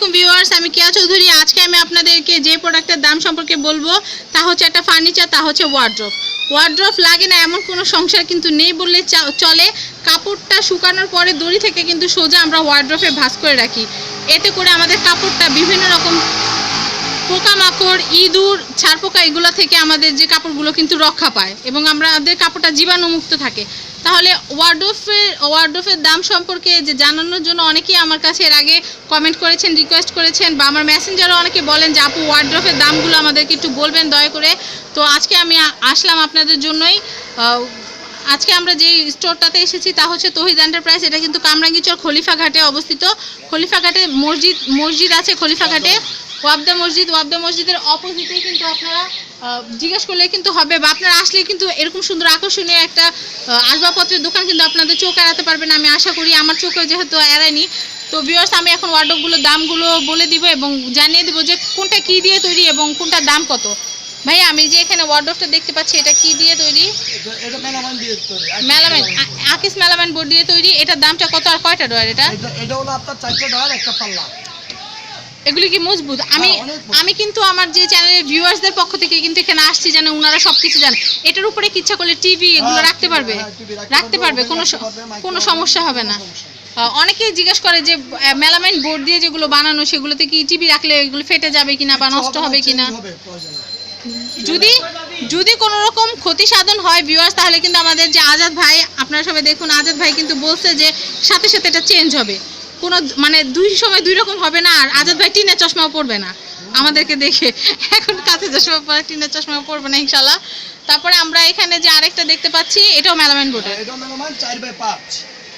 আলাইকুম ভিউয়ার্স, আমি কেয়া চৌধুরী। আজকে আমি আপনাদেরকে যে প্রোডাক্টের দাম সম্পর্কে বলব, তা হচ্ছে একটা ফার্নিচার, তা হচ্ছে ওয়ার্ড্রোফ ওয়ার্ড্রোফ লাগে না, এমন কোনো সংসার কিন্তু নেই বললে চলে। কাপড়টা শুকানোর পরে দড়ি থেকে কিন্তু সোজা আমরা ওয়ার্ড্রোফে ভাঁজ করে রাখি। এতে করে আমাদের কাপড়টা বিভিন্ন রকম পোকামাকড়, ইঁদুর ছারপোকা এগুলো থেকে আমাদের যে কাপড়গুলো কিন্তু রক্ষা পায় এবং আমাদের কাপড়টা জীবাণুমুক্ত থাকে। তাহলে ওয়ার্ডোফের ওয়ার্ডোফের দাম সম্পর্কে যে জানানোর জন্য অনেকেই আমার কাছে এর আগে কমেন্ট করেছেন রিকোয়েস্ট করেছেন বা আমার মেসেঞ্জারও অনেকে বলেন যে, আপু ওয়ার্ড্রোফের দামগুলো আমাদেরকে একটু বলবেন দয়া করে। তো আজকে আমি আসলাম আপনাদের জন্যই। আজকে আমরা যে স্টোরটাতে এসেছি তা হচ্ছে তহিদ এন্টারপ্রাইজ এটা কিন্তু কামরাঙ্গিচর খলিফাঘাটে অবস্থিত। খলিফাঘাটে মসজিদ মসজিদ আছে খলিফা ঘাটে ওয়াবদা মসজিদ ওয়াবদা মসজিদের অপোজিটে কিন্তু আপনারা জিজ্ঞেস করলে কিন্তু হবে বা আপনারা আসলে কিন্তু এরকম সুন্দর আকর্ষণীয় একটা আসবাবপত্রের দোকান কিন্তু আপনাদের চোখ এড়াতে পারবেন আমি আশা করি। আমার চোখে যেহেতু এড়ায়নি। তো ভিউয়ার্স আমি এখন ওয়ার্ডগুলোর দামগুলো বলে দিব এবং জানিয়ে দিব যে কোনটা কি দিয়ে তৈরি এবং কোনটার দাম কত। ভাই আমি যে এখানে ওয়ার্ডটা দেখতে পাচ্ছি এটা কি দিয়ে তৈরি? মেলামাইন আকিস মেলামেন বোর্ড দিয়ে তৈরি। এটার দামটা কত আর কয়টা ডয়ার এটা এটা হলো আপনার চারটে ডলার একটা পাল্লা। এগুলি কি মজবুত? আমি হ্যাঁ, অনেক। আমি কিন্তু আমার যে চ্যানেলের ভিউয়ার্সদের পক্ষ থেকে কিন্তু এখানে আসছি যেন ওনারা সব কিছু জানে। এটার উপরে কি ইচ্ছা করলে টিভি এগুলো হ্যাঁ, রাখতে পারবে? হ্যাঁ, রাখতে পারবে কোনো রাখতে পারবে, micro কোনো সমস্যা হবে না। কোনো অনেকেই জিজ্ঞেস করে যে মেলামাইন বোর্ড দিয়ে যেগুলো বানানো সেগুলোতে কি টিভি রাখলে এগুলো ফেটে যাবে কিনা বা নষ্ট হবে কিনা। যদি যদি কোনো রকম ক্ষতি সাধন হয় ভিউয়ার্স তাহলে কিন্তু আমাদের যে আজাদ ভাই আপনারা সবাই দেখুন আজাদ ভাই কিন্তু বলছে যে সাথে সাথে এটা চেঞ্জ হবে। কোনো মানে দুই সময় দুই রকম হবে না আর আজাদ ভাই টিনের চশমাও পড়বে না। আমাদেরকে দেখে। এখন কাছে চশমা পরে টিনের চশমাও পড়বে না ইনশাল্লাহ তারপরে আমরা এখানে যে আরেকটা দেখতে পাচ্ছি এটাও মেলামেন বোর্ডের। চার বাই পাঁচ।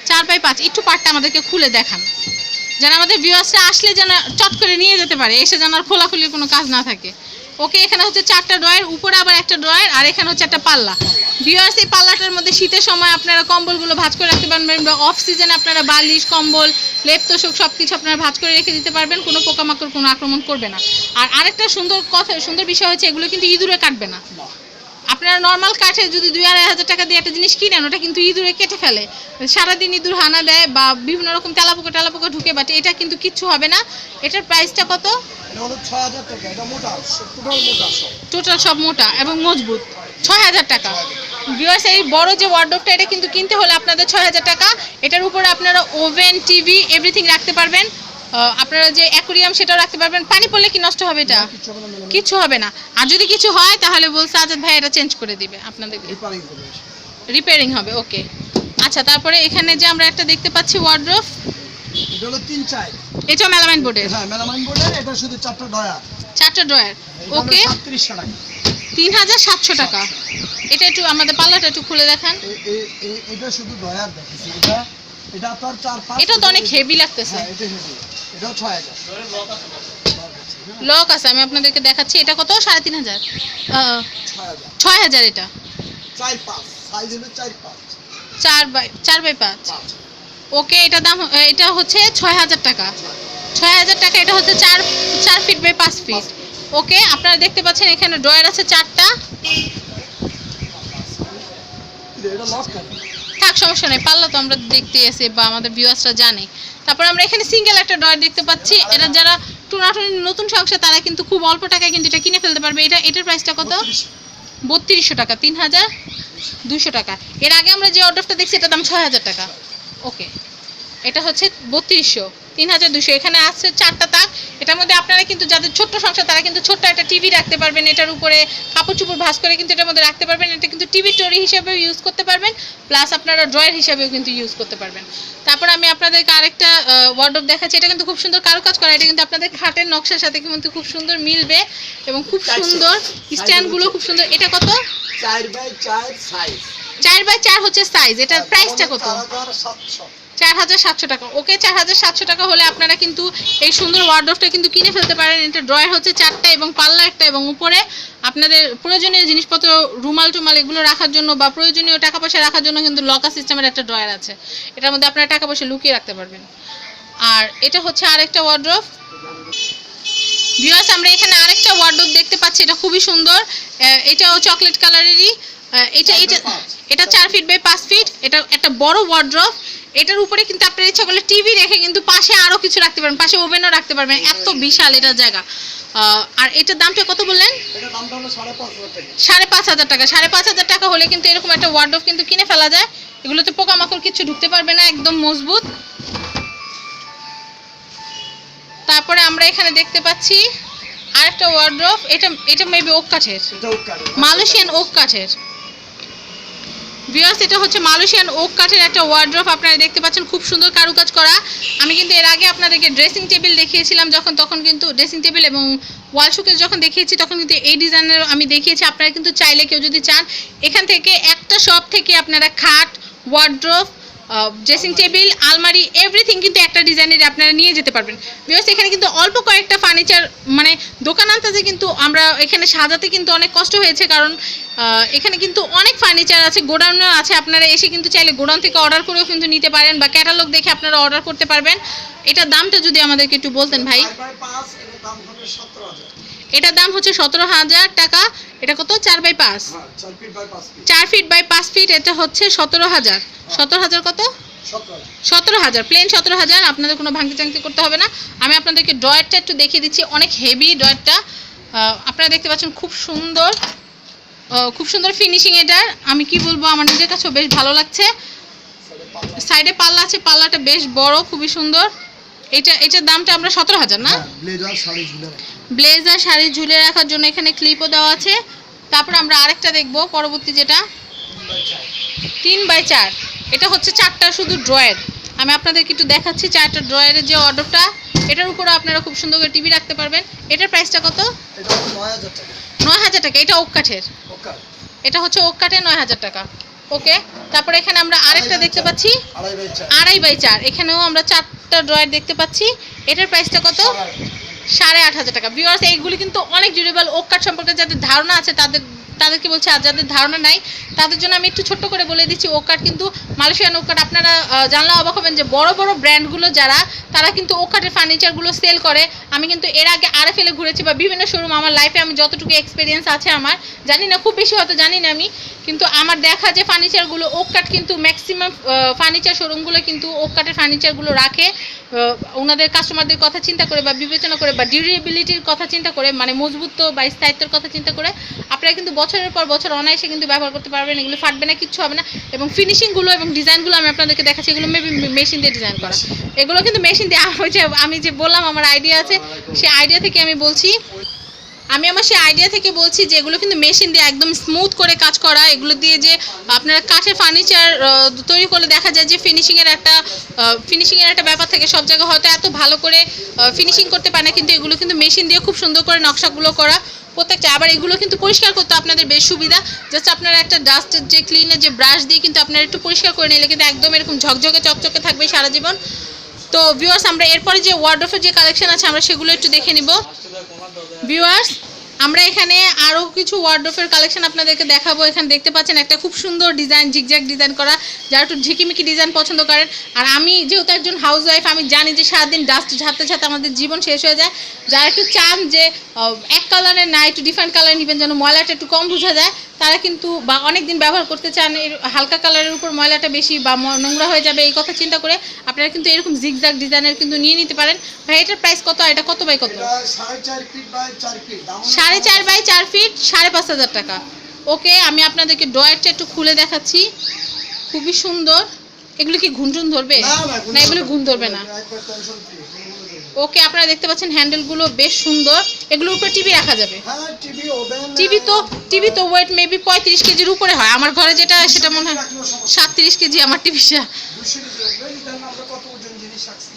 চার বাই পাঁচ একটু পার্টটা আমাদেরকে খুলে দেখান। যেন আমাদের ভিউয়ার্সরা আসলে যেন চট করে নিয়ে যেতে পারে এসে যেন আর খোলাখুলির কোনো কাজ না থাকে। ওকে এখানে হচ্ছে চারটা ড্রয়ের, উপরে আবার একটা ড্রয়ার, আর এখানে হচ্ছে একটা পাল্লা। ভিউয়ার্স এই পাল্লাটার মধ্যে শীতের সময় আপনারা কম্বলগুলো ভাঁজ করে রাখতে পারবেন বা অফ সিজনে আপনারা বালিশ, কম্বল লেপ তোষক সব কিছু আপনারা ভাঁজ করে রেখে দিতে পারবেন, কোনো পোকামাকড় কোনো আক্রমণ করবে না। আর আরেকটা সুন্দর কথা, সুন্দর বিষয় হচ্ছে এগুলো কিন্তু ইঁদুরে কাটবে না। আপনারা নর্মাল কাঠে যদি দুই আড়াই হাজার টাকা দিয়ে একটা জিনিস কিনেন ওটা কিন্তু ইঁদুরে কেটে ফেলে। সারাদিন ইঁদুর হানা দেয় বা বিভিন্ন রকম তেলাপোকা টেলাপোকা ঢুকে বাট এটা কিন্তু কিচ্ছু হবে না। এটার প্রাইসটা কত? টোটাল সব। মোটা এবং মজবুত। ছয় হাজার টাকা। ভিউয়ার্স এই বড় যে ওয়ার্ডরোবটা এটা কিন্তু কিনতে হলে আপনাদের ছয় হাজার টাকা। এটার উপরে আপনারা ওভেন টিভি এভরিথিং রাখতে পারবেন। আপনারা যে অ্যাকুরিয়াম সেটাও রাখতে পারবেন পানি পড়লে কি নষ্ট হবে এটা? কিছু হবে না। আর যদি কিছু হয় তাহলে বলছে আজাদ ভাই এটা চেঞ্জ করে দিবে আপনাদেরকে করবে রিপেয়ারিং হবে ওকে আচ্ছা তারপরে এখানে যে আমরা একটা দেখতে পাচ্ছি ওয়ার্ড্রোফ এটা হলো তিন চার। এটাও মেলামাইন বোর্ডের হ্যাঁ মেলামাইন বোর্ডের এটা শুধু চারটা ডয়া চারটা ড্রয়ার ওকে টাকা। তিন হাজার সাতশো টাকা। এটা একটু আমাদের পাল্লাটা একটু খুলে দেখান। এটা শুধু ডয়ার দেখেছি এটা এটা আপনার চার পাঁচ এটা তো অনেক হেভি লাগতেছে। হ্যাঁ এটা হেভি এটাও ছয় হাজার। লক আছে আমি আপনাদেরকে দেখাচ্ছি। এটা কত? সাড়ে তিন হাজার। ছয় হাজার। এটা। চার পাঁচ। সাইজ হলো চার পাঁচ। চার বাই চার বাই পাঁচ। ওকে এটা দাম এটা হচ্ছে ছয় হাজার টাকা। ছয় হাজার টাকা এটা হচ্ছে চার চার ফিট বাই পাঁচ ফিট। ওকে আপনারা দেখতে পাচ্ছেন এখানে ড্রয়ার আছে চারটা। থাক সমস্যা নেই। পাল্লা তো আমরা দেখতে এসে বা আমাদের ভিউয়ার্সরা জানে। তারপর আমরা এখানে সিঙ্গেল একটা ড্রয়ার দেখতে পাচ্ছি। এটা যারা টুনাটুনি নতুন সংসার, তারা কিন্তু খুব অল্প টাকায় কিন্তু এটা কিনে ফেলতে পারবে। এটা, এটার প্রাইসটা কত? বত্রিশশো টাকা, তিন হাজার দুশো টাকা। এর আগে আমরা যে অর্ডারটা দেখছি, এটার দাম ছয় হাজার টাকা। ওকে এটা হচ্ছে বত্রিশশো। তিন হাজার দুশো এখানে আছে চারটা তাক এটার মধ্যে আপনারা কিন্তু যাদের ছোট্ট সংসার তারা কিন্তু ছোট্ট একটা টিভি রাখতে পারবেন। এটার উপরে কাপড় চুপড় ভাঁজ করে কিন্তু এটার মধ্যে রাখতে পারবেন। এটা কিন্তু টিভি টরি হিসেবেও ইউজ করতে পারবেন। প্লাস আপনারা ড্রয়ার হিসেবেও কিন্তু ইউজ করতে পারবেন। তারপর আমি আপনাদেরকে আরেকটা ওয়ার্ডরোব দেখাচ্ছি। এটা কিন্তু খুব সুন্দর কারুকাজ করা। এটা কিন্তু আপনাদের খাটের নকশার সাথে কিন্তু খুব সুন্দর মিলবে এবং খুব সুন্দর স্ট্যান্ডগুলো খুব সুন্দর। এটা কত? চার বাই চার সাইজ চার বাই চার হচ্ছে সাইজ এটার প্রাইসটা কত? চার হাজার সাতশো টাকা। ওকে চার হাজার সাতশো টাকা হলে আপনারা কিন্তু এই সুন্দর ওয়ার্ডরোবটা কিন্তু কিনে ফেলতে পারেন। এটা ড্রয়ার হচ্ছে চারটা এবং পাল্লা একটা এবং উপরে আপনাদের প্রয়োজনীয় জিনিসপত্র, রুমাল টুমাল এগুলো রাখার জন্য বা প্রয়োজনীয় টাকা পয়সা রাখার জন্য কিন্তু লকা সিস্টেমের একটা ড্রয়ার আছে। এটার মধ্যে আপনারা টাকা পয়সা লুকিয়ে রাখতে পারবেন। আর এটা হচ্ছে আরেকটা ওয়ার্ডরোব ভিউয়ার্স আমরা এখানে আরেকটা ওয়ার্ডরোব দেখতে পাচ্ছি। এটা খুবই সুন্দর। এটাও চকলেট কালারেরই এটা এটা এটা চার ফিট বাই পাঁচ ফিট এটা একটা বড় ওয়ার্ড্রপ এটার উপরে কিন্তু আপনার ইচ্ছা করলে টিভি রেখে কিন্তু পাশে আরও কিছু রাখতে পারবেন পাশে ওভেনও রাখতে পারবেন। এত বিশাল এটার জায়গা। আর এটার দামটা কত বললেন? এটা সাড়ে পাঁচ হাজার টাকা। সাড়ে পাঁচ হাজার টাকা। হলে কিন্তু এরকম একটা ওয়ার্ডরোব কিন্তু কিনে ফেলা যায়। এগুলোতে পোকামাকড় কিছু ঢুকতে পারবে না একদম মজবুত। তারপরে আমরা এখানে দেখতে পাচ্ছি আরেকটা ওয়ার্ডরোব এটা এটা মেবি ওক কাঠের। কাঠের। মালয়েশিয়ান ওক কাঠের। বিয়ার্স এটা হচ্ছে মালয়েশিয়ান ওক কাঠের একটা ওয়ার্ড্রপ আপনারা দেখতে পাচ্ছেন খুব সুন্দর কারুকাজ করা। আমি কিন্তু এর আগে আপনাদেরকে ড্রেসিং টেবিল দেখিয়েছিলাম যখন, তখন কিন্তু ড্রেসিং টেবিল এবং ওয়াল শোকেস যখন দেখিয়েছি, তখন কিন্তু এই ডিজাইনের আমি দেখিয়েছি। আপনারা কিন্তু চাইলে কেউ যদি চান, এখান থেকে একটা শপ থেকে আপনারা খাট ওয়ার্ড্রপ ড্রেসিং টেবিল আলমারি এভরিথিং কিন্তু একটা ডিজাইনের আপনারা নিয়ে যেতে পারবেন। বিকজ এখানে কিন্তু অল্প কয়েকটা ফার্নিচার মানে দোকান আনতে কিন্তু আমরা এখানে সাজাতে কিন্তু অনেক কষ্ট হয়েছে কারণ এখানে কিন্তু অনেক ফার্নিচার আছে, গোডাউনও আছে, আপনারা এসে কিন্তু চাইলে গোডাউন থেকে অর্ডার করেও কিন্তু নিতে পারেন বা ক্যাটালগ দেখে আপনারা অর্ডার করতে পারবেন। এটার দামটা যদি আমাদেরকে একটু বলতেন ভাই। এটার দাম হচ্ছে সতেরো হাজার টাকা। এটা কত? চার বাই পাঁচ। হ্যাঁ চার ফিট বাই পাঁচ ফিট এটা হচ্ছে সতেরো হাজার। সতেরো হাজার কত? সতেরো হাজার। প্লেন সতেরো হাজার আপনাদের কোনো ভাঙতি টাংতি করতে হবে না। আমি আপনাদেরকে ড্রয়ারটা একটু দেখিয়ে দিচ্ছি অনেক হেভি ড্রয়ারটা। আপনারা দেখতে পাচ্ছেন খুব সুন্দর খুব সুন্দর ফিনিশিং এটার। আমি কি বলব আমার নিজের কাছেও বেশ ভালো লাগছে। সাইডে পাল্লা আছে পাল্লাটা বেশ বড় খুবই সুন্দর। এটা এটার দামটা আমরা সতেরো হাজার না? হ্যাঁ ব্লেজার শাড়ি ঝুলে ব্লেজার শাড়ি ঝুলে রাখার জন্য এখানে ক্লিপও দেওয়া আছে। তারপর আমরা আরেকটা দেখব পরবর্তী যেটা? তিন বাই চার। এটা হচ্ছে চারটা শুধু ড্রয়ার আমি আপনাদেরকে একটু দেখাচ্ছি চারটা ড্রয়ারের যে অর্ডারটা এটার উপরে আপনারা খুব সুন্দর করে টিভি রাখতে পারবেন। এটার প্রাইসটা কত? নয় হাজার টাকা। এটা ওক কাঠের। এটা হচ্ছে ওক কাঠের নয় হাজার টাকা। ওকে তারপরে এখানে আমরা আরেকটা দেখতে পাচ্ছি। আড়াই বাই চার। আড়াই বাই চার চারটা ড্রয়ার দেখতে পাচ্ছি। এটার প্রাইসটা কত? সাড়ে আট। সাড়ে আট হাজার টাকা। ভিউয়ার্স এইগুলি কিন্তু অনেক ডিউরেবল ওক কাঠ সম্পর্কে যাদের ধারণা আছে তাদের তাদেরকে বলছি, আর যাদের ধারণা নাই, তাদের জন্য আমি একটু ছোট্ট করে বলে দিচ্ছি ওক কাঠ কিন্তু মালয়েশিয়ান ওক কাঠ আপনারা জানলে অবাক হবেন যে বড় বড় ব্র্যান্ডগুলো যারা, তারা কিন্তু ওক কাঠের ফার্নিচারগুলো সেল করে। আমি কিন্তু এর আগে আরে ফেলে ঘুরেছি বা বিভিন্ন শোরুম, আমার লাইফে আমি যতটুকু এক্সপিরিয়েন্স আছে আমার, জানি না, খুব বেশি হয়তো জানি না আমি, কিন্তু আমার দেখা যে ফার্নিচারগুলো ওক কাঠ কিন্তু ম্যাক্সিমাম ফার্নিচার শোরুমগুলো কিন্তু ওক কাঠের ফার্নিচারগুলো রাখে ওনাদের কাস্টমারদের কথা চিন্তা করে বা বিবেচনা করে বা ডিউরেবিলিটির কথা চিন্তা করে মানে মজবুত বা স্থায়িত্বের কথা চিন্তা করে, আপনারা কিন্তু বছরের পর বছর অনায়াসে কিন্তু ব্যবহার করতে পারবেন, এগুলো ফাটবে না, কিচ্ছু হবে না। এবং ফিনিশিংগুলো এবং ডিজাইনগুলো আমি আপনাদেরকে দেখাচ্ছি, এগুলো মেবি মেশিন দিয়ে ডিজাইন করা। এগুলো কিন্তু মেশিন দিয়ে, আমি যে বললাম, আমার আইডিয়া আছে সেই আইডিয়া থেকে আমি বলছি। আমি আমার সেই আইডিয়া থেকে বলছি যে, এগুলো কিন্তু মেশিন দিয়ে একদম স্মুথ করে কাজ করা। এগুলো দিয়ে যে, আপনারা কাঠের ফার্নিচার তৈরি করলে দেখা যায় যে ফিনিশিংয়ের একটা ফিনিশিংয়ের একটা ব্যাপার থাকে। সব জায়গায় হয়তো এত ভালো করে ফিনিশিং করতে পারে না, কিন্তু এগুলো কিন্তু মেশিন দিয়ে খুব সুন্দর করে নকশাগুলো করা। প্রত্যেকটা, আবার এগুলো কিন্তু পরিষ্কার করতে আপনাদের বেশ সুবিধা। জাস্ট আপনারা একটা ডাস্টের যে ক্লিনের যে ব্রাশ দিয়ে কিন্তু আপনারা একটু পরিষ্কার করে নিলে কিন্তু একদম এরকম ঝকঝকে, চকচকে থাকবে সারা জীবন। তো ভিউয়ার্স আমরা এরপরে যে ওয়ার্ড্রফের যে কালেকশন আছে, আমরা সেগুলো একটু দেখে নিব। ভিউয়ার্স আমরা এখানে আরও কিছু ওয়ার্ড্রোফের কালেকশন আপনাদেরকে দেখাবো। এখানে দেখতে পাচ্ছেন একটা খুব সুন্দর ডিজাইন ঝিকঝ্যাক ডিজাইন করা। যারা একটু ঝিকিমিকি ডিজাইন পছন্দ করেন। আর আমি যেহেতু একজন হাউস ওয়াইফ আমি জানি যে সারাদিন ডাস্ট ঝাড়তে ঝাড়তে আমাদের জীবন শেষ হয়ে যায়। যারা একটু চান যে এক কালারের না একটু ডিফারেন্ট কালার নেবেন যেন ময়লাটা একটু কম বোঝা যায় তারা কিন্তু বা অনেক দিন ব্যবহার করতে চান এর হালকা কালারের উপর ময়লাটা বেশি বা নোংরা হয়ে যাবে এই কথা চিন্তা করে আপনারা কিন্তু এরকম জিগজাগ ডিজাইনের কিন্তু নিয়ে নিতে পারেন। ভাই এটার প্রাইস কত? এটা কত বাই কত? সাড়ে চার বাই চার ফিট সাড়ে পাঁচ হাজার টাকা। ওকে আমি আপনাদেরকে ড্রয়ারটা একটু খুলে দেখাচ্ছি। খুবই সুন্দর। এগুলো কি ঘুনটুন ধরবে? না এগুলো ঘুম ধরবে না। ওকে আপনারা দেখতে পাচ্ছেন হ্যান্ডেলগুলো বেশ সুন্দর। এগুলোর উপরে টিভি রাখা যাবে। হ্যাঁ টিভি তো টিভি তো ওয়েট মেবি পঁয়ত্রিশ কেজির উপরে হয়। আমার ঘরে যেটা সেটা মনে হয় সাতত্রিশ কেজি আমার টিভিটা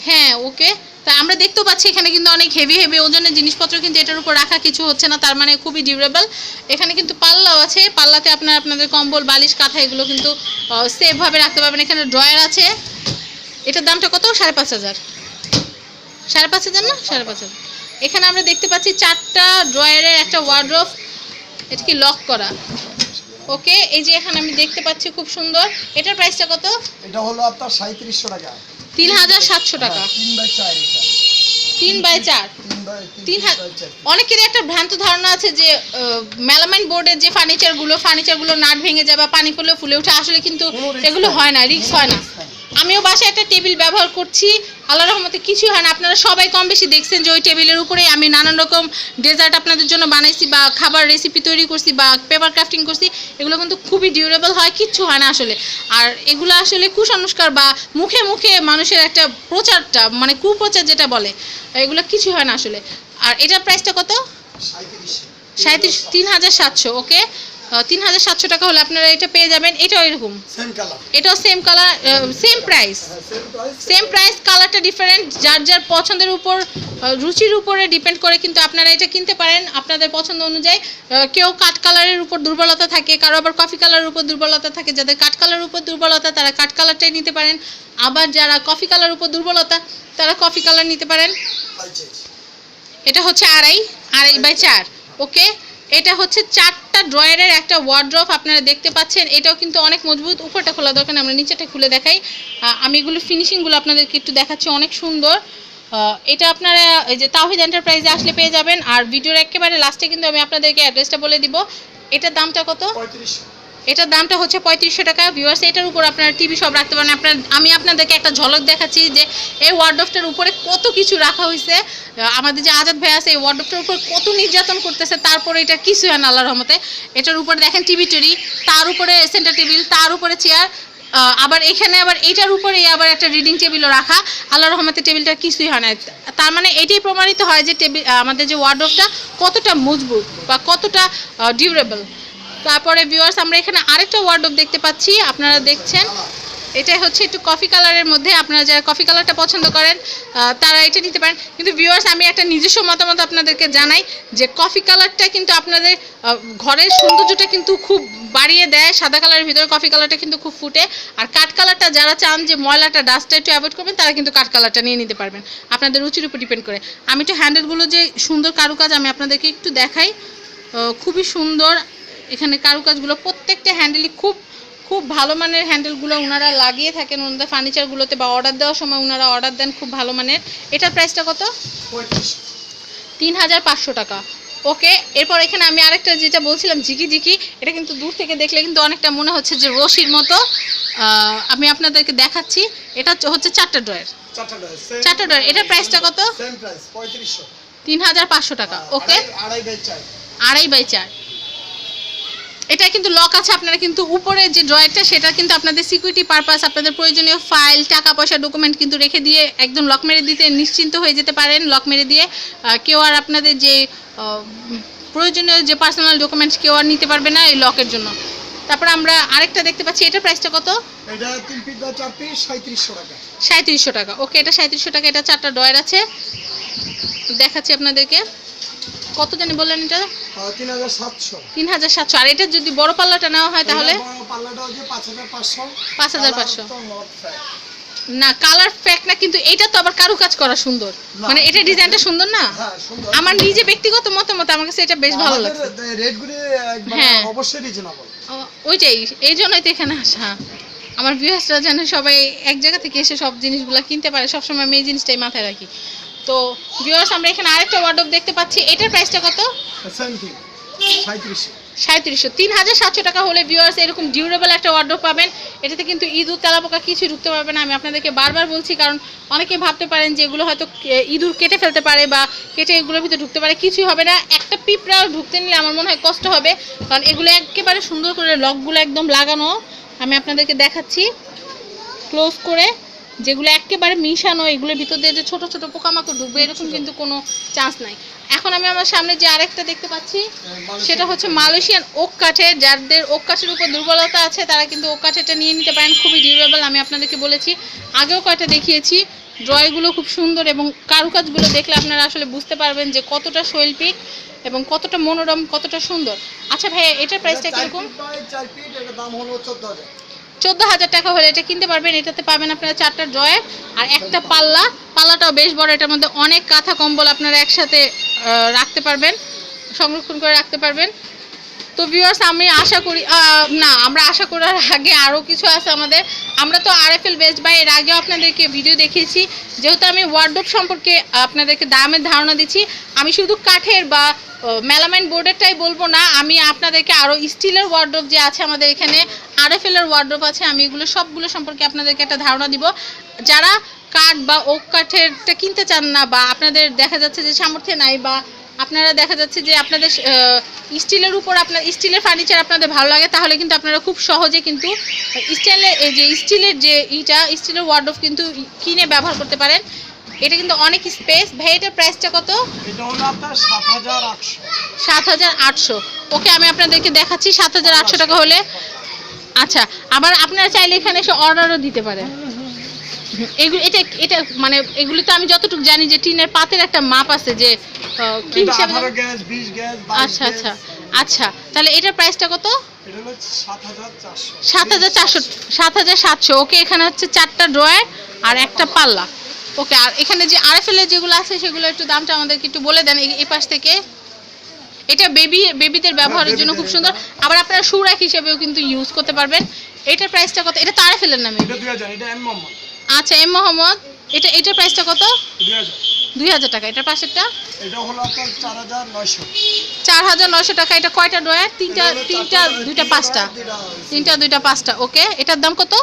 হ্যাঁ ওকে। তা আমরা দেখতেও পাচ্ছি এখানে কিন্তু অনেক হেভি হেভি ওজনের জিনিসপত্র কিন্তু এটার উপর রাখা কিছু হচ্ছে না তার মানে খুবই ডিউরেবল এখানে কিন্তু পাল্লাও আছে। পাল্লাতে আপনার আপনাদের কম্বল বালিশ কাঁথা এগুলো কিন্তু সেফভাবে রাখতে পারবেন। এখানে ড্রয়ার আছে। এটার দামটা কত? সাড়ে পাঁচ হাজার। সাড়ে পাঁচ হাজার না সাড়ে পাঁচ হাজার এখানে আমরা দেখতে পাচ্ছি চারটা ড্রয়ারের একটা ওয়ার্ড্রোফ এটা কি লক করা। ওকে এই যে এখানে আমি দেখতে পাচ্ছি খুব সুন্দর। এটার প্রাইসটা কত? এটা হলো আপনার সাঁত্রিশশো টাকা। তিন হাজার সাতশো টাকা। হ্যাঁ, তিন বাই চার তিন বাই চার। চার। অনেকেরই একটা ভ্রান্ত ধারণা আছে যে মেলামাইন বোর্ডের যে ফার্নিচারগুলো ফার্নিচারগুলো নাট ভেঙে যায় বা পানি পড়লে ফুলে ওঠে আসলে কিন্তু এগুলো হয় না। রিস্ক হয় না। আমিও বাসায় একটা টেবিল ব্যবহার করছি আল্লাহ রহমতে কিছুই হয় না। আপনারা সবাই কম বেশি দেখছেন যে ওই টেবিলের উপরে আমি নানান রকম ডেজার্ট আপনাদের জন্য বানাইছি বা খাবার রেসিপি তৈরি করছি বা পেপার ক্রাফটিং করছি এগুলো কিন্তু খুবই ডিউরেবল হয় কিচ্ছু হয় না আসলে। আর এগুলো আসলে কুসংস্কার বা মুখে মুখে মানুষের একটা প্রচারটা মানে কুপ্রচার যেটা বলে এগুলো কিছু হয় না আসলে। আর এটার প্রাইসটা কত? সাঁত্রিশ তিন হাজার সাতশো ওকে তিন হাজার সাতশো টাকা হলে আপনারা এটা পেয়ে যাবেন। এটাও এরকম। এটাও same colour same price same price কালারটা ডিফারেন্ট যার যার পছন্দের উপর রুচির উপরে ডিপেন্ড করে কিন্তু আপনারা এটা কিনতে পারেন। আপনাদের পছন্দ অনুযায়ী কেউ কাঠ কালারের উপর দুর্বলতা থাকে কারও আবার কফি কালারের উপর দুর্বলতা থাকে। যাদের কাঠ কালারের উপর দুর্বলতা তারা কাঠ কালারটাই নিতে পারেন। আবার যারা কফি কালার উপর দুর্বলতা তারা কফি কালার নিতে পারেন। এটা হচ্ছে আড়াই আড়াই বাই চার। ওকে এটা হচ্ছে চারটা ড্রয়ারের একটা ওয়ার্ড্রপ আপনারা দেখতে পাচ্ছেন। এটাও কিন্তু অনেক মজবুত। উপরটা খোলা দরকার আমরা নিচেটা খুলে দেখাই। আমি এগুলো ফিনিশিংগুলো আপনাদেরকে একটু দেখাচ্ছি, অনেক সুন্দর। এটা আপনারা, এই যে তাহিদ এন্টারপ্রাইজে আসলে পেয়ে যাবেন। আর ভিডিওর একেবারে লাস্টে কিন্তু আমি আপনাদেরকে অ্যাড্রেসটা বলে দিব। এটার দামটা কত? পঁয়ত্রিশশো এটার দামটা হচ্ছে পঁয়ত্রিশশো টাকা ভিউয়ার্স এটার উপর আপনারা টিভি সব রাখতে পারেন। আপনার, আমি আপনাদেরকে একটা ঝলক দেখাচ্ছি যে এই ওয়ার্ডফটার উপরে কত কিছু রাখা হয়েছে। আমাদের যে আজাদ ভাই আছে, এই ওয়ার্ডফটার উপর কত নির্যাতন করতেছে, তারপরে এটা কিছু হয় না আল্লাহর রহমতে। এটার উপরে দেখেন টিভি টেরি তার উপরে সেন্টার টেবিল তার উপরে চেয়ার আবার এখানে আবার এইটার উপরে আবার একটা রিডিং টেবিলও রাখা। আল্লাহ রহমতে টেবিলটা কিছুই হয় না তার মানে এটাই প্রমাণিত হয় যে টেবিল আমাদের যে ওয়ার্ডরোবটা কতটা মজবুত বা কতটা ডিউরেবল তারপরে ভিউয়ার্স আমরা এখানে আরেকটা ওয়ার্ডরোব দেখতে পাচ্ছি, আপনারা দেখছেন। এটা হচ্ছে একটু কফি কালারের মধ্যে, আপনারা যারা কফি কালারটা পছন্দ করেন তারা এটা নিতে পারেন। কিন্তু ভিউয়ার্স আমি একটা নিজস্ব মতামত আপনাদেরকে জানাই যে কফি কালারটা কিন্তু আপনাদের ঘরের সৌন্দর্যটা কিন্তু খুব বাড়িয়ে দেয়। সাদা কালারের ভিতরে কফি কালারটা কিন্তু খুব ফুটে। আর কাঠ কালারটা যারা চান যে ময়লাটা ডাস্টটা একটু অ্যাভয়েড করবেন, তারা কিন্তু কাঠ কালারটা নিয়ে নিতে পারবেন। আপনাদের রুচির উপর ডিপেন্ড করে। আমি একটু হ্যান্ডেলগুলো যে সুন্দর কারুকাজ আমি আপনাদেরকে একটু দেখাই। খুবই সুন্দর এখানে কারুকাজগুলো প্রত্যেকটা হ্যান্ডেলই খুব খুব ভালো মানের হ্যান্ডেলগুলো ওনারা লাগিয়ে থাকেন ওনাদের ফার্নিচারগুলোতে বা অর্ডার দেওয়ার সময় ওনারা অর্ডার দেন খুব ভালো মানের। এটার প্রাইসটা কত? তিন হাজার পাঁচশো টাকা। ওকে এরপর এখানে আমি আরেকটা যেটা বলছিলাম জিকি জিকি এটা কিন্তু দূর থেকে দেখলে কিন্তু অনেকটা মনে হচ্ছে যে রশির মতো। আমি আপনাদেরকে দেখাচ্ছি এটা হচ্ছে চারটা ড্রয়ের চারটা ড্রয়ার এটার প্রাইসটা কত? তিন হাজার পাঁচশো টাকা ওকে? আড়াই বাই চার। এটা কিন্তু লক আছে আপনারা কিন্তু উপরে যে ড্রয়ারটা সেটা কিন্তু আপনাদের সিকিউরিটি পারপাস আপনাদের প্রয়োজনীয় ফাইল টাকা পয়সা ডকুমেন্ট কিন্তু রেখে দিয়ে একদম লক মেরে দিতে নিশ্চিন্ত হয়ে যেতে পারেন। লক মেরে দিয়ে কেউ আর আপনাদের যে প্রয়োজনীয় যে পার্সোনাল ডকুমেন্টস কেউ আর নিতে পারবে না এই লকের জন্য। তারপর আমরা আরেকটা দেখতে পাচ্ছি এটার প্রাইসটা কত? এটা পিস সাঁত্রিশশো টাকা। টাকা। ওকে এটা সাঁত্রিশশো টাকা এটা চারটা ড্রয়ার আছে। দেখাচ্ছি আপনাদেরকে। কত জানি বললেন এটা? তিন হাজার সাতশো। তিন হাজার সাতশো। আর এটা যদি বড় পাল্লাটা নেওয়া হয় তাহলে? পাল্লাটা হচ্ছে পাঁচ হাজার পাঁচশো। 5,500 তো not না কালার ফ্যাক না কিন্তু এটা তো আবার কারু কাজ করা সুন্দর। মানে এটা ডিজাইনটা সুন্দর না? হ্যাঁ আমার নিজে ব্যক্তিগত মতামত আমার কাছে এটা বেশ ভালো রেটগুলি একবারে হ্যাঁ। অবশ্যই রিজনেবল ওইটাই এই জন্যই তো এখানে আসা। আমার ভিউয়ার্সরা যেন সবাই এক জায়গা থেকে এসে সব জিনিসগুলো কিনতে পারে। সবসময় আমি এই জিনিসটাই মাথায় রাখি। তো ভিউয়ার্স আমরা এখানে আরেকটা ওয়ার্ডরোব দেখতে পাচ্ছি। এটার প্রাইসটা কত? সাঁত্রিশশো তিন হাজার সাতশো টাকা হলে ভিউয়ার্স এরকম ডিউরেবল একটা ওয়ার্ডরোব পাবেন। এটাতে কিন্তু ইঁদুর তেলাপোকা কিছুই ঢুকতে পারবে না। আমি আপনাদেরকে বারবার বলছি কারণ অনেকে ভাবতে পারেন যে এগুলো হয়তো ইঁদুর কেটে ফেলতে পারে বা কেটে এগুলোর ভিতরে ঢুকতে পারে। কিছুই হবে না। একটা পিঁপড়াও ঢুকতে নিলে আমার মনে হয় কষ্ট হবে। কারণ এগুলো একেবারে সুন্দর করে লকগুলো একদম লাগানো। আমি আপনাদেরকে দেখাচ্ছি। ক্লোজ করে যেগুলো একেবারে মিশানো এগুলোর ভিতর দিয়ে যে ছোট ছোট পোকামাকড় ঢুকবে এরকম কিন্তু কোনো চান্স নাই। এখন আমি আমার সামনে যে আরেকটা দেখতে পাচ্ছি সেটা হচ্ছে মালয়েশিয়ান ওক কাঠের। যাদের ওক কাঠের উপর দুর্বলতা আছে তারা কিন্তু ওক কাঠেরটা নিয়ে নিতে পারেন। খুবই ডিউরেবল আমি আপনাদেরকে বলেছি। আগেও কয়টা দেখিয়েছি। ড্রয়গুলো খুব সুন্দর এবং কারুকাজগুলো দেখলে আপনারা আসলে বুঝতে পারবেন যে কতটা শৈল্পিক এবং কতটা মনোরম কতটা সুন্দর। আচ্ছা ভাইয়া এটার প্রাইসটা কীরকম? চোদ্দ হাজার টাকা হলে এটা কিনতে পারবেন। এটাতে পাবেন আপনারা চারটা ড্রয়ার আর একটা পাল্লা। পাল্লাটাও বেশ বড়, এটার মধ্যে অনেক কাঁথা কম্বল আপনারা একসাথে রাখতে পারবেন, সংরক্ষণ করে রাখতে পারবেন। তো ভিউয়ার্স আমি আশা করি না, আমরা আশা করার আগে আরও কিছু আছে আমাদের। আমরা তো R F L Best Buy এর আগেও আপনাদেরকে ভিডিও দেখিয়েছি। যেহেতু আমি ওয়ার্ডরোব সম্পর্কে আপনাদেরকে দামের ধারণা দিচ্ছি, আমি শুধু কাঠের বা মেলামাইন বোর্ডেরটাই বলব না, আমি আপনাদেরকে আরও স্টিলের ওয়ার্ডরোব যে আছে আমাদের এখানে আর এফ এলের ওয়ার্ডরোব আছে, আমি এগুলো সবগুলো সম্পর্কে আপনাদেরকে একটা ধারণা দিব। যারা কাঠ বা ওক কাঠেরটা কিনতে চান না বা আপনাদের দেখা যাচ্ছে যে সামর্থ্য নাই বা আপনারা দেখা যাচ্ছে যে আপনাদের স্টিলের উপর আপনার স্টিলের ফার্নিচার আপনাদের ভালো লাগে তাহলে কিন্তু আপনারা খুব সহজে কিন্তু স্টিলের এই যে স্টিলের যে ইটা স্টিলের ওয়ার্ডরোব কিন্তু কিনে ব্যবহার করতে পারেন। এটা কিন্তু অনেক স্পেস ভাই এটার প্রাইসটা কত? সাত হাজার আটশো। ওকে আমি আপনাদেরকে দেখাচ্ছি সাত হাজার আটশো টাকা হলে। আচ্ছা আবার আপনারা চাইলে এখানে এসে অর্ডারও দিতে পারেন। এগুলো এটা এটা মানে এগুলো তো আমি যতটুকু জানি যে টিনের পাতের একটা মাপ আছে যে কি হিসাবে আচ্ছা আচ্ছা আচ্ছা। তাহলে এটার প্রাইসটা কত? সাত হাজার চারশো। সাত হাজার সাতশো। ওকে এখানে হচ্ছে চারটা ড্রয়ার আর একটা পাল্লা। ওকে আর এখানে যে আরএফএল এর যেগুলো আছে সেগুলো একটু দামটা আমাদেরকে একটু বলে দেন এই- পাশ থেকে। এটা বেবি বেবিদের ব্যবহারের জন্য খুব সুন্দর। আবার আপনারা সুরাক হিসেবেও কিন্তু ইউজ করতে পারবেন। এটার প্রাইসটা কত? এটা তো আরএফএল এর নামে। এটা দুই হাজার এটা এন মোহাম্মদ। আচ্ছা এম মোহাম্মদ এটা এটার প্রাইসটা কত? দুই হাজার। টাকা এটার পাশেরটা? চার হাজার নয়শো। টাকা এটা কয়টা ড্রয়ার? তিনটা তিনটা দুইটা পাঁচটা। তিনটা দুইটা পাঁচটা ওকে। এটার দাম কত?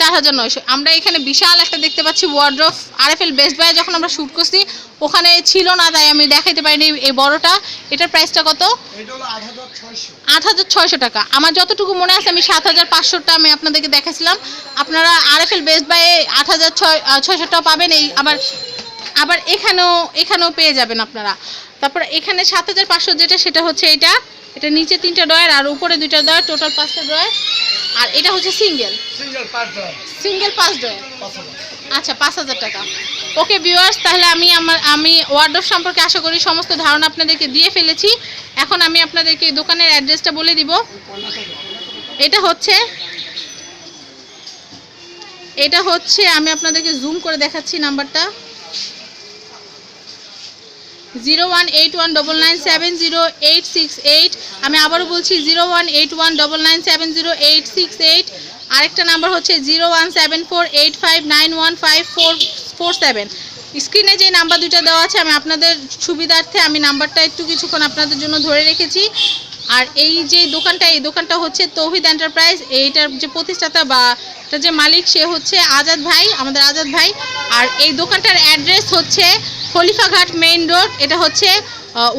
চার হাজার নয়শো। আমরা এখানে বিশাল একটা দেখতে পাচ্ছি ওয়ার্ড্রফ আরএফএল বেস্ট বাই যখন আমরা শ্যুট করছি ওখানে ছিল না তাই আমি দেখাইতে পারিনি এই বড়টা। এটার প্রাইসটা কত? আট হাজার ছয়শো। টাকা। আমার যতটুকু মনে আছে আমি সাত হাজার পাঁচশোটা আমি আপনাদেরকে দেখাছিলাম আপনারা আরএফএল বেস্ট বাই আট হাজার ছয় ছয়শোটাও পাবেন এই আবার আবার এখানেও এখানেও পেয়ে যাবেন আপনারা। তারপর এখানে সাত হাজার পাঁচশো যেটা সেটা হচ্ছে এটা এটা নিচে তিনটা ডয়ার আর উপরে দুইটা ডয়ার টোটাল পাঁচটা ডয়ার আর এটা হচ্ছে সিঙ্গেল। সিঙ্গেল পাঁচ হাজার সিঙ্গেল পাঁচ ডয়ার আচ্ছা পাঁচ হাজার টাকা। ওকে ভিউয়ার্স তাহলে আমি আমার আমি ওয়ার্ডরোব সম্পর্কে আশা করি সমস্ত ধারণা আপনাদেরকে দিয়ে ফেলেছি। এখন আমি আপনাদেরকে দোকানের অ্যাড্রেসটা বলে দিব। এটা হচ্ছে এটা হচ্ছে আমি আপনাদেরকে জুম করে দেখাচ্ছি নাম্বারটা zero one eight one double nine seven zero eight six eight. আমি আবারও বলছি zero one eight one double nine seven zero eight six eight. আরেকটা নাম্বার হচ্ছে zero one seven four eight five nine one five four four seven. স্ক্রিনে যে number দুটো দেওয়া আছে, আমি আপনাদের সুবিধার্থে আমি নাম্বারটা একটু কিছুক্ষণ আপনাদের জন্য ধরে রেখেছি। আর এই যে দোকানটা, এই দোকানটা হচ্ছে তৌহিদ এন্টারপ্রাইজ। এইটার যে প্রতিষ্ঠাতা বা এটার যে মালিক, সে হচ্ছে আজাদ ভাই, আমাদের আজাদ ভাই। আর এই দোকানটার অ্যাড্রেস হচ্ছে খলিফাঘাট মেইন রোড, এটা হচ্ছে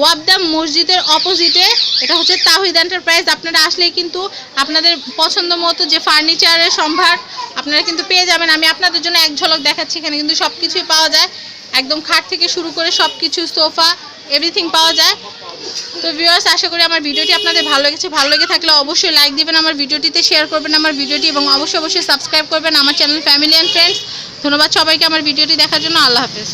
ওয়াবদাম মসজিদের অপোজিটে, এটা হচ্ছে তাহিদ এন্টারপ্রাইজ। আপনারা আসলেই কিন্তু আপনাদের পছন্দ মতো যে ফার্নিচারের সম্ভার আপনারা কিন্তু পেয়ে যাবেন। আমি আপনাদের জন্য এক ঝলক দেখাচ্ছি, এখানে কিন্তু সব কিছুই পাওয়া যায়। একদম খাট থেকে শুরু করে সব কিছু সোফা এভরিথিং পাওয়া যায়। তো ভিউয়ার্স আশা করি আমার ভিডিওটি আপনাদের ভালো লেগেছে। ভালো লেগে থাকলে অবশ্যই লাইক দিবেন আমার ভিডিওটিতে শেয়ার করবেন আমার ভিডিওটি, এবং অবশ্যই অবশ্যই সাবস্ক্রাইব করবেন আমার চ্যানেল ফ্যামিলি অ্যান্ড ফ্রেন্ডস ধন্যবাদ সবাইকে আমার ভিডিওটি দেখার জন্য। আল্লাহ হাফেজ।